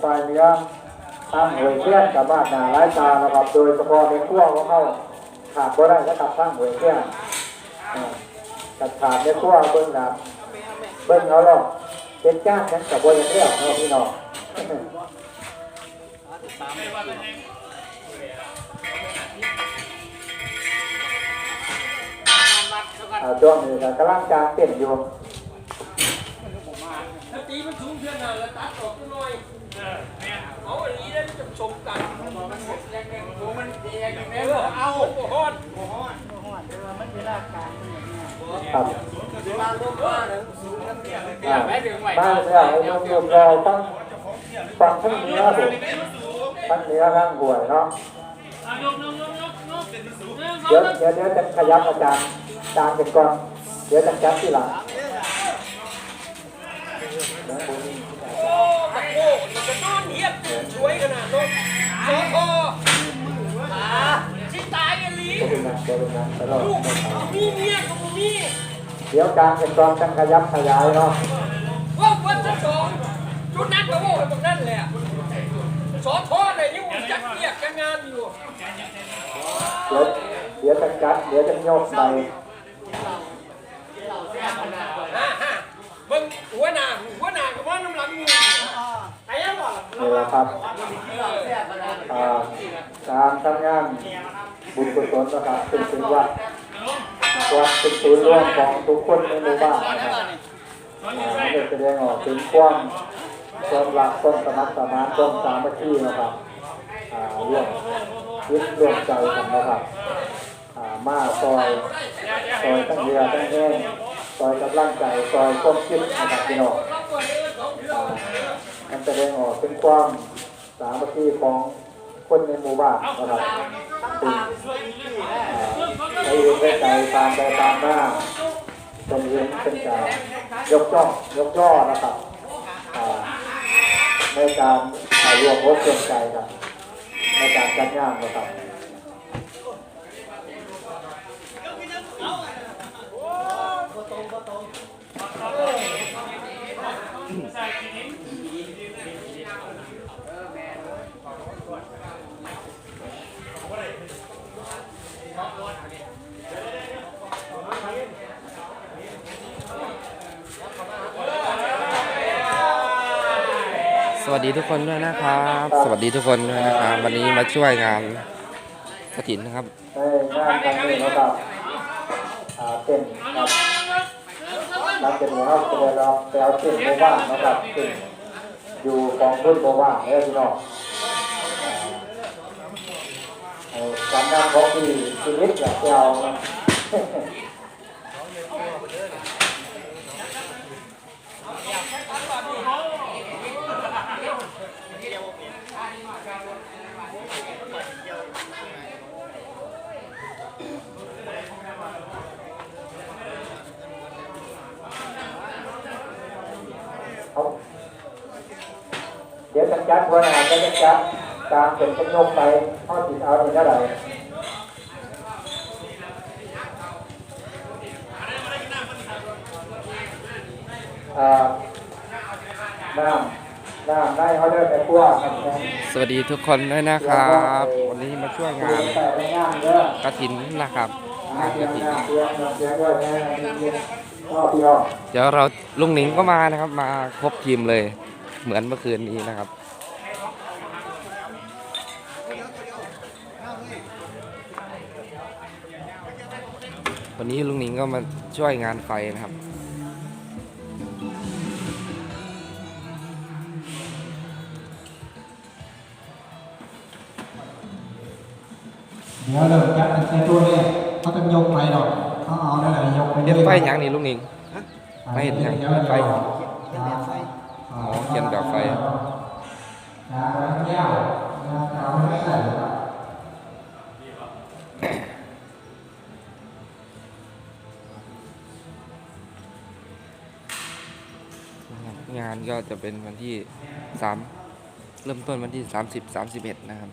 ไฟเนื้อตั้งหวยเทียนกับบ้านนาไร้ตานะครับ โดยเฉพาะในขั้วของเขาขาดก็ได้ก็ตับตั้งหวยเทียนตัดขาดในขั้วเบิ้งหลังเบิ้งเอาหรอกเป็นจ้างนั้นกับบริเวณเรียกเนาพี่น้องอ่าช่วงนี้ก็กำลังการเต้นอยู่ ถ้าตีมันสูงเพียงนั้นแล้วตัดออกหน่อยเอาอันนี้ได้จะชมกันมันแรงๆโอ้มันแรงๆเออเอาโอ้โหดครับเวลาลงมาเนี่ยสูงนั่นเนี่ยอ่าแม่ถึงไหวบ้านเราโยมโยมเราต้องฟังทั้งเนื้อผมทั้งเนื้อทั้งหวยเนาะเดี๋ยวเดี๋ยวเดี๋ยวจะขยับอาจารย์อาจารย์เป็นก่อนเดี๋ยวจะจับที่หลัง โอ้ตะโก้ มันจะนอนเหียบช่วยขนาดนั้นโซโคอ่าชิตายกันลีลูกมีเมียกับมีเดี๋ยวการเป็นกองจังขยับขยายเนาะว่าวันที่สองจุดนั้นก็โว้ยตรงนั้นแหละสอทอเลยยังจัดเกียกจัดงานอยู่ เดี๋ยวเดี๋ยวจะจัดเดี๋ยวจะโยกไป นี่แหละครับอ่าการทำงานบุญกุศลนะครับเป็นถึงวัดวัดเป็นศูนย์รวมของทุกคนในหมู่บ้านนะครับอ่าเด็กแสดงออกถึงความความรักความสมัครสมานความสามัคคีนะครับร่วมยึดร่วมใจกันนะครับอ่ามาซอยซอยตั้งเรือตั้งแห้งซอยกำลังใจซอยความคิดนะครับพี่น้องอ่ามันแส ดงออกถึงความสามัคคีของคนในหมู่บ้านนะครับถึงอ่าใครเองได้ใจตามไปตามหน้าเป็นเรื่องเป็นการยกย่องยกย่อนะครับในการอ่ารวมรบรวมใจครับในการจัดงานนะครับ สวัสดีทุกคนด้วยนะครับ สวัสดีทุกคนด้วยนะครับ วันนี้มาช่วยงานกระถินนะครับในงานครั้งนี้นะครับอ่าเป็นครับ รับเป็นหัวเราเป็นเราแต่เอาเป็นโบว่างนะครับเป็นอยู่กองทุนโบว่างเนี่ยพี่น้องอ่าเอาการงานของที่ชีวิตอยากจะเอานะเอา เดี๋ยวจัดจัดวันไหนจะจัดจัดตามเป็นจำนวนไปข้อติดเอาในเท่าไหร่อ่าน้ำน้ำได้เขาเดินไปทั่วสวัสดีทุกคนด้วยนะครับ วันนี้มาช่วยงานกระถินนะครับงานกระถินเสียงเสียงด้วยนะเสียงพ่อพี่น้องเดี๋ยวเราลุงหนิงก็มานะครับ มาครบทีมเลย เหมือนเมื่อคืนนี้นะครับ วันนี้ลุงหนิงก็มาช่วยงานไฟนะครับเดี๋ยวเริ่มจัดในตัวเลยเขาต้องยกไปดอกเขาเอานั่นแหละยกไปเห็นไฟหยังนี่ลุงหนิงไม่เห็นยังดี๋ยวไฟ เดี๋ยวอ๋อเขียนแบบไฟงานก็จะเป็นวันที่สามเริ่มต้นวันที่สามสิบสามสิบเอ็ดนะครับ